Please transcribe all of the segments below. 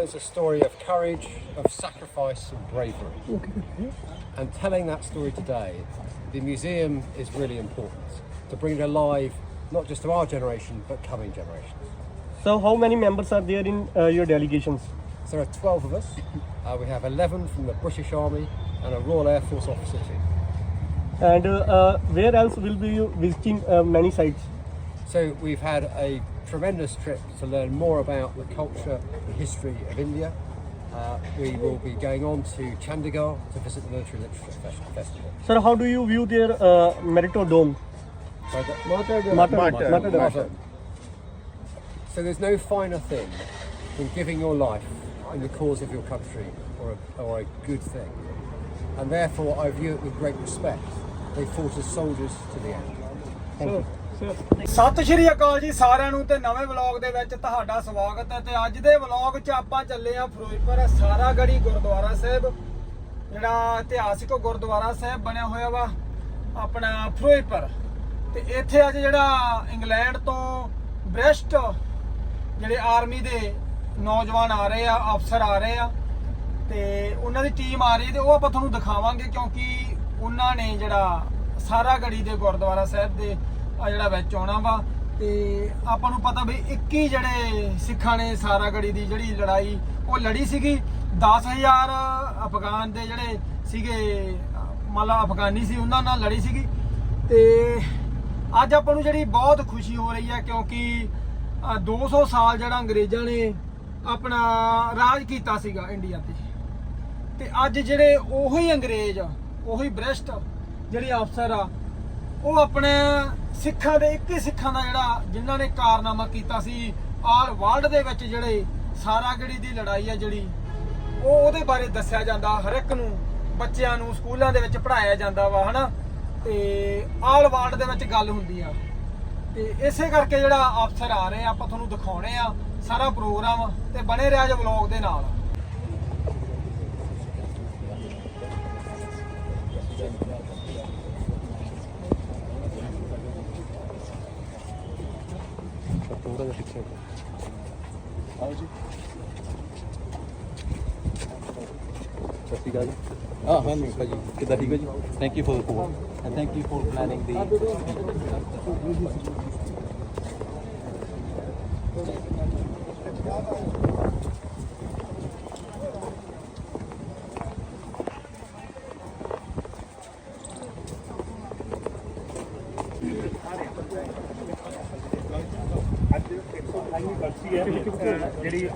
It's a story of courage, of sacrifice, and bravery. And telling that story today, the museum is really important to bring it alive, not just to our generation, but coming generations. So how many members are there in uh, your delegations? So there are 12 of us. Uh, we have 11 from the British Army and a Royal Air Force officer team. And uh, uh, where else will be you visiting uh, many sites? So we've had a tremendous trip to learn more about the culture and history of India. Uh, we will be going on to Chandigarh to visit the Military Literature Festival. Sir, how do you view their uh, Merito Dome? So the- Mater, Mater. Mater So there's no finer thing than giving your life in the cause of your country or a, or a good thing. And therefore I view it with great respect. They fought as soldiers to the end. ਸਤਿ ਸ਼੍ਰੀ ਅਕਾਲ ਜੀ ਸਾਰਿਆਂ ਨੂੰ ਤੇ ਨਵੇਂ vlog ਦੇ ਵਿੱਚ ਤੁਹਾਡਾ ਸਵਾਗਤ ਹੈ ਤੇ ਅੱਜ ਦੇ ਵਲੌਗ 'ਚ ਆਪਾਂ ਚੱਲੇ ਆ ਫਿਰੋਜ਼ਪੁਰ ਸਾਰਾ ਗੁਰਦੁਆਰਾ ਸਾਹਿਬ। ਜਿਹੜਾ ਇਤਿਹਾਸਿਕ ਗੁਰਦੁਆਰਾ ਸਾਹਿਬ ਬਣਿਆ ਹੋਇਆ ਵਾ ਆਪਣਾ ਫਿਰੋਜ਼ਪੁਰ। ਤੇ ਇੱਥੇ ਅੱਜ ਜਿਹੜਾ ਇੰਗਲੈਂਡ ਤੋਂ ਬ੍ਰੈਸਟ ਜਿਹੜੇ ਆਰਮੀ ਦੇ ਨੌਜਵਾਨ ਆ ਰਹੇ ਆ, ਅਫਸਰ ਆ ਰਹੇ ਆ, ਤੇ ਉਹਨਾਂ ਦੀ ਟੀਮ ਆ ਰਹੀ ਤੇ ਉਹ ਆਪਾਂ ਤੁਹਾਨੂੰ ਦਿਖਾਵਾਂਗੇ ਕਿਉਂਕਿ ਉਹਨਾਂ ਨੇ ਜਿਹੜਾ ਸਾਰਾ ਗੜੀ ਦੇ ਗੁਰਦੁਆਰਾ ਸਾਹਿਬ ਦੇ ਆ ਜਿਹੜਾ ਵਿੱਚ ਆਉਣਾ ਵਾ ਤੇ ਆਪਾਂ ਨੂੰ ਪਤਾ ਵੀ 21 ਜਿਹੜੇ ਸਿੱਖਾਂ ਨੇ ਸਾਰਾ ਗੜੀ ਦੀ ਜਿਹੜੀ ਲੜਾਈ ਉਹ ਲੜੀ ਸੀਗੀ। 10000 ਅਫਗਾਨ ਦੇ ਜਿਹੜੇ ਸੀਗੇ ਮਤਲਬ ਅਫਗਾਨੀ ਸੀ ਉਹਨਾਂ ਨਾਲ ਲੜੀ ਸੀਗੀ। ਤੇ ਅੱਜ ਆਪਾਂ ਨੂੰ ਜਿਹੜੀ ਬਹੁਤ ਖੁਸ਼ੀ ਹੋ ਰਹੀ ਹੈ ਕਿਉਂਕਿ ਅ, 200 ਸਾਲ ਜਿਹੜਾ ਅੰਗਰੇਜ਼ਾਂ ਨੇ ਆਪਣਾ ਰਾਜ ਕੀਤਾ ਸੀਗਾ ਇੰਡੀਆ ਤੇ। ਤੇ ਅੱਜ ਜਿਹੜੇ ਉਹੀ ਅੰਗਰੇਜ਼ ਉਹੀ ਬ੍ਰਿਸ਼ਟ ਜਿਹੜੇ ਅਫਸਰ ਆ ਉਹ ਆਪਣੇ ਸਿੱਖਾਂ ਦੇ ਇੱਕ ਹੀ ਸਿੱਖਾਂ ਦਾ ਜਿਹੜਾ ਜਿਨ੍ਹਾਂ ਨੇ ਕਾਰਨਾਮਾ ਕੀਤਾ ਸੀ, ਆਲ ਵਰਲਡ ਦੇ ਵਿੱਚ ਜਿਹੜੇ ਸਾਰਾ ਦੀ ਲੜਾਈ ਆ ਜਿਹੜੀ, ਉਹ ਉਹਦੇ ਬਾਰੇ ਦੱਸਿਆ ਜਾਂਦਾ, ਹਰ ਇੱਕ ਨੂੰ, ਬੱਚਿਆਂ ਨੂੰ ਸਕੂਲਾਂ ਦੇ ਵਿੱਚ ਪੜ੍ਹਾਇਆ ਜਾਂਦਾ ਵਾ, ਹਨਾ? ਤੇ ਆਲ ਵਰਲਡ ਦੇ ਵਿੱਚ ਗੱਲ ਹੁੰਦੀ ਆ। ਤੇ ਇਸੇ ਕਰਕੇ ਜਿਹੜਾ ਅਫਸਰ ਆ ਰਹੇ ਆ, ਆਪਾਂ ਤੁਹਾਨੂੰ ਦਿਖਾਉਣੇ ਆ ਸਾਰਾ ਪ੍ਰੋਗਰਾਮ ਤੇ ਬਣੇ ਰਿਹਾ ਜੇ ਵਲੌਗ ਦੇ ਨਾਲ। ਸਤਿ ਸ਼੍ਰੀ ਅਕਾਲ ਜੀ ਹਾਂ ਹਾਂ ਨਹੀਂ ਭਾਜੀ ਕਿੱਦਾਂ ਠੀਕ ਹੋ ਜੀ thank you for support and thank you for planning ਦੀ ਹੈ ਜਿਹੜੀ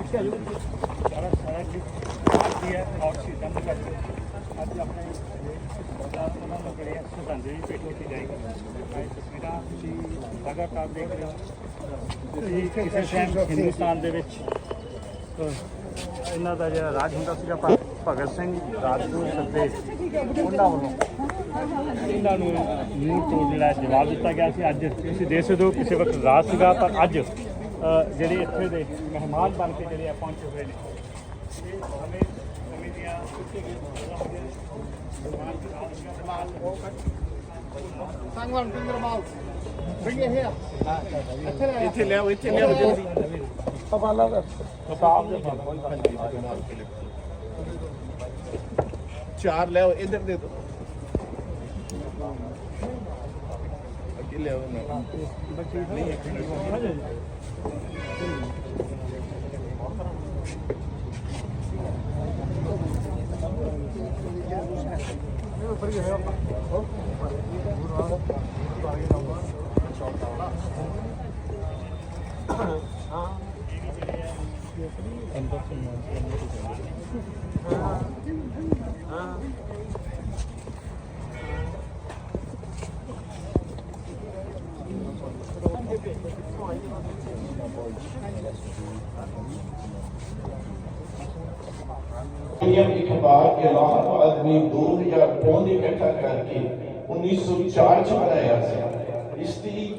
ਸਾਰਾ ਸਾਰਾ ਦੀ ਬਰਸੀ ਹੈ ਔਰ ਸ਼ਹੀਦਾਂ ਦੇ ਕਰਕੇ ਅੱਜ ਆਪਣੇ ਉਹਨਾਂ ਨੂੰ ਕਰੇ ਸ਼ਰਧਾਂਜਲੀ ਭੇਟ ਕੀਤੀ ਜਾਏਗੀ ਇਹ ਤਸਵੀਰਾਂ ਤੁਸੀਂ ਲਗਾਤਾਰ ਦੇਖ ਰਹੇ ਹੋ ਤੁਸੀਂ ਕਿਸੇ ਟਾਈਮ ਹਿੰਦੁਸਤਾਨ ਦੇ ਵਿੱਚ ਇਹਨਾਂ ਦਾ ਜਿਹੜਾ ਰਾਜ ਹੁੰਦਾ ਸੀਗਾ ਭ- ਭਗਤ ਸਿੰਘ ਰਾਜਗੁਰੂ ਸਦੇ ਉਹਨਾਂ ਵੱਲੋਂ ਇਹਨਾਂ ਨੂੰ ਮੂੰਹ ਤੋਂ ਜਿਹੜਾ ਜਵਾਬ ਦਿੱਤਾ ਗਿਆ ਸੀ ਅੱਜ ਤੁਸੀਂ ਦੇਖ ਸਕਦੇ ਹੋ ਕਿਸੇ ਵਕਤ ਰਾਜ ਸੀਗਾ ਪਰ ਅੱਜ ਜਿਹੜੇ ਇੱਥੇ ਦੇ ਮਹਿਮਾਨ ਬਣ ਕੇ ਜਿਹੜੇ ਆ ਪਹੁੰਚੇ ਹੋਏ ਨੇ। ਇਹ ਹਮੇ ਕਮੇਟੀਆਂ ਇੱਥੇ ਲਿਆਓ ਇੱਥੇ ਲਿਆਓ ਜਲਦੀ ਚਾਰ ਲਿਆਓ ਇੱਧਰ ਦੇ ਦਿਓ। Ah. Ah. اقبال کے لاہور آدمی دودھ یا ٹونڈی اکٹھا کر کے انیس سو چار چ بنایا سی اس کی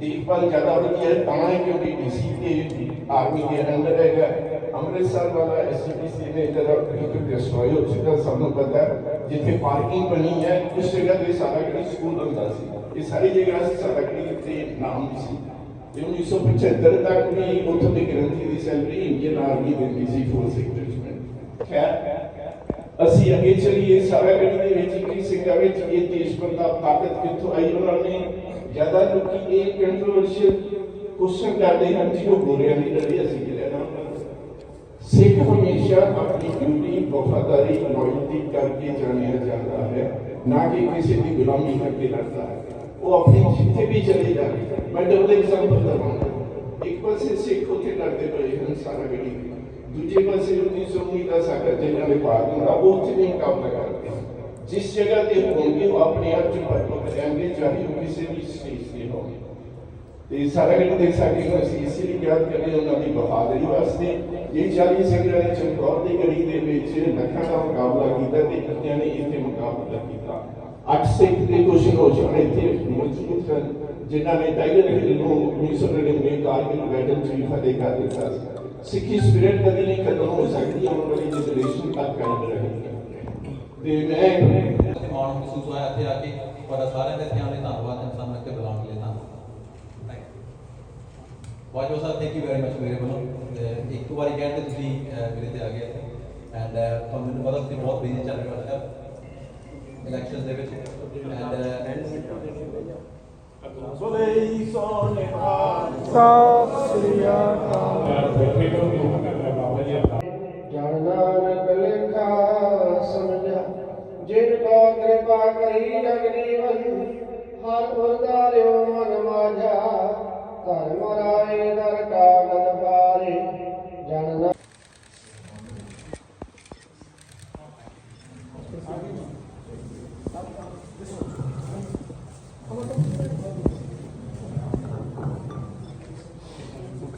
دیکھ بھال زیادہ ہوتی ہے تاں کیونکہ ڈی سی کے آرمی کے اندر ہے امرتسر والا ایس سی ڈی سی نے ادھر کیونکہ ڈسٹروائی ہو چکا سب کو پتا ہے جتنے پارکنگ بنی ہے اس جگہ پہ سارا کڑی سکول بنتا سی یہ ساری جگہ سے سارا کڑی کے نام سی ਤੇ 1975 ਤੱਕ ਵੀ ਉੱਥੋਂ ਦੀ ਗ੍ਰੰਥੀ ਦੀ ਸੈਲਰੀ ਇੰਡੀਅਨ ਆਰਮੀ ਦਿੰਦੀ ਸੀ ਫੋਰ ਸੈਕਟਰਸ ਵਿੱਚ ਖੈਰ, ਅਸੀਂ ਅੱਗੇ ਚਲੀਏ, ਸਾਰਾ ਗੜੀ ਦੇ ਵਿੱਚ ਕੀ ਸਿੰਘਾਂ ਵਿੱਚ ਇਹ ਦੇਸ਼ ਪ੍ਰਤਾਪ ਤਾਕਤ ਕਿੱਥੋਂ ਆਈ ਉਹਨਾਂ ਨੇ? ਜ਼ਿਆਦਾ ਲੋਕੀ ਇਹ ਕੰਟਰੋਵਰਸ਼ੀਅਲ ਕੁਐਸਚਨ ਕਰਦੇ ਹਨ ਜਿਹਨੂੰ ਗੋਰਿਆਂ ਦੀ ਲੜੀ ਅਸੀਂ ਕਿਹਾ ਨਾ। ਸਿੱਖ ਹਮੇਸ਼ਾ ਆਪਣੀ ਡਿਊਟੀ, ਵਫਾਦਾਰੀ ਲਾਇਲਟੀ ਕਰਕੇ ਜਾਣਿਆ ਜਾਂਦਾ ਹੈ, ਨਾ ਕਿ ਕਿਸੇ ਦੀ ਗੁਲਾਮੀ ਕਰਕੇ ਲੜਦਾ ਹੈ। وہ اپنی جتنے بھی چلی جائے۔ میں ڈبل ایگزامپل لگاؤں ایک پاسے سکھ ہوتے لڑتے پڑے ہیں سارا گڑی دوجے پاسے انیس سو دس کا ساکر جنہ نے بات گا وہ اتنے مقابلہ کرتے ہیں۔ جس جگہ کے ہوں گے، وہ اپنے آپ جو کریں گے، چاہے وہ کسی بھی اسٹیج کے ہوں۔ گے تو یہ سارا گڑی دیکھ سکتے ہیں اسی اسی لیے یاد کریں انہوں کی بہادری واسطے یہ چالیس سنگھاں نے چمکور کی گڑی دے وچ لکھاں دا مقابلہ کیتا، تے کنیاں نے اس مقابلہ کیتا۔ ਦੇ ਕੁਸ਼ਨ ਹੋ ਜਾਣ ਇੱਥੇ ਮੌਜੂਦ ਹਨ ਜਿਨ੍ਹਾਂ ਨੇ ਟਾਈਗਰ ਹਿੱਲ ਨੂੰ 1999 ਕਾਰਗਿਲ ਬੈਟਲ ਚ ਵੀ ਫਤਿਹ ਕਰ ਦਿੱਤਾ ਸੀ ਸਿੱਖੀ ਸਪਿਰਿਟ ਕਦੀ ਨਹੀਂ ਖਤਮ ਹੋ ਸਕਦੀ, ਆਉਣ ਵਾਲੀ ਜਨਰੇਸ਼ਨ ਤੱਕ ਕਾਇਮ ਰਹੇਗੀ ਤੇ ਮੈਂ ਤੇ ਮਾਣ ਮਹਿਸੂਸ ਹੋਇਆ ਇੱਥੇ ਆ ਕੇ, ਤੁਹਾਡਾ ਸਾਰਿਆਂ ਦਾ ਧਿਆਨ ਲਈ ਧੰਨਵਾਦ ਹੈ ਸਾਨੂੰ ਇੱਥੇ ਬੁਲਾਉਣ ਲਈ ਧੰਨਵਾਦ Vajo Sahib thank you very much ਮੇਰੇ ਵੱਲੋਂ। ਅਹ ਇੱਕ ਵਾਰੀ ਕਹਿਣ ਤੇ ਤੁਸੀਂ, ਅਹ, ਮੇਰੇ ਤੇ ਆ ਗਏ ਐਂਡ ਤੁਹਾਨੂੰ ਮੈਨੂੰ ਪਤਾ ਤੁਸੀਂ ਬਹੁਤ ਬਿਜ਼ੀ ਚੱਲ ਰਹੇ ਹੋ ਸਰ ਦੇ ਵਿੱਚ ਐਂਡ ਜਨ ਨਾਨਕ ਲਿਖਾ ਸਮਝਾ ਜਿਨ ਕੋ ਕਿਰਪਾ ਕਰੀ ਜਗ ਜੀਵਨ ਹਰ ਉਰਦਾਰਿਓ ਮਨ ਮਾਝਾ। ਧਰਮ ਰਾਏ ਦਰ ਕਾਗਦ ਪਾਰੇ।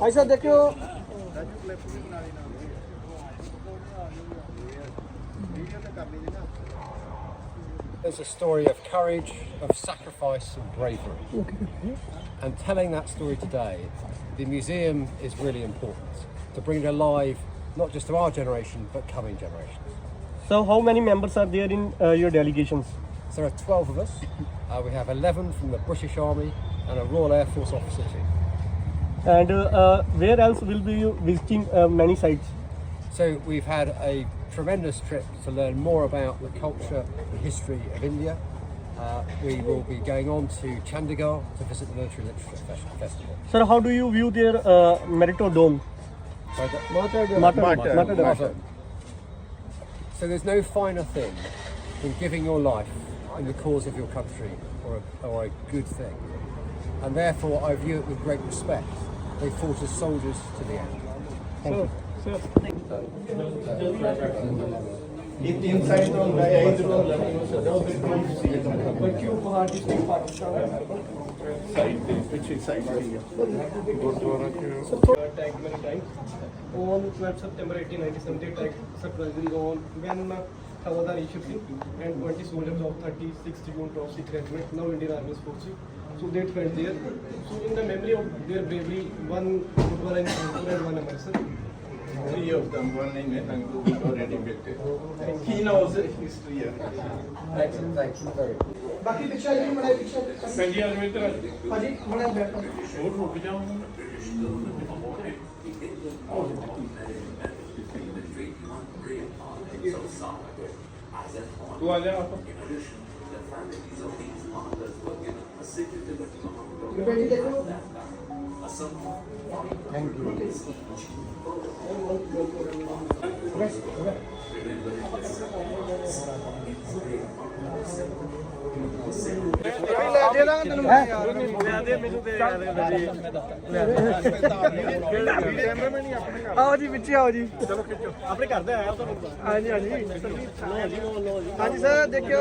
भाई साहब देखियो There's a story of courage, of sacrifice, and bravery. And telling that story today, the museum is really important to bring it alive, not just to our generation, but coming generations. So how many members are there in uh, your delegations? So there are 12 of us. Uh, we have 11 from the British Army and a Royal Air Force officer team. And uh, uh, where else will be you visiting uh, many sites? So we've had a tremendous trip to learn more about the culture and history of India. Uh, we will be going on to Chandigarh to visit the Military Literature Festival. Sir, how do you view their uh, Merito Dome? So, the- Martyr- Martyr Dome. Martyr. So there's no finer thing than giving your life in the cause of your country or a, or a good thing. And therefore, I view it with great respect. They fought as soldiers to the end. Thank you. You. Side ਤੇ ਪਿੱਛੇ side ਤੇ Gurdwara tagged many times. On 12 September 1897, they tagged surprisingly on when uh, Hawaldar issued and 20 soldiers of 36th June Top Secret Regiment, now Indian Army Forces, So that felt there. So in the memory of their bravery, one Gurdwara in Kanpur and one Amritsar. Three of them, one in Metangu, we already built it. He knows the history of it. Excellent, thank you very much. ਬਾਕੀ ਪਿੱਛੇ ਜੀ ਮੜਾ ਪਿੱਛੇ Sanjay Almitra, ਭਾਜੀ ਮੜਾ ਬੈਠ ਹੋਰ ਰੁਕ ਜਾਓ ਤੂੰ ਆ ਜਾ ਆਪ ਬੇਟੀ ਦੇਖੋ ਆਓ ਜੀ ਪਿੱਛੇ ਆਓ ਜੀ। ਚਲੋ ਖਿੱਚੋ ਆਪਣੇ ਘਰ ਦੇ ਆਇਆ ਤੁਹਾਨੂੰ ਹਾਂਜੀ ਹਾਂਜੀ। ਹਾਂਜੀ ਸਰ ਦੇਖਿਓ।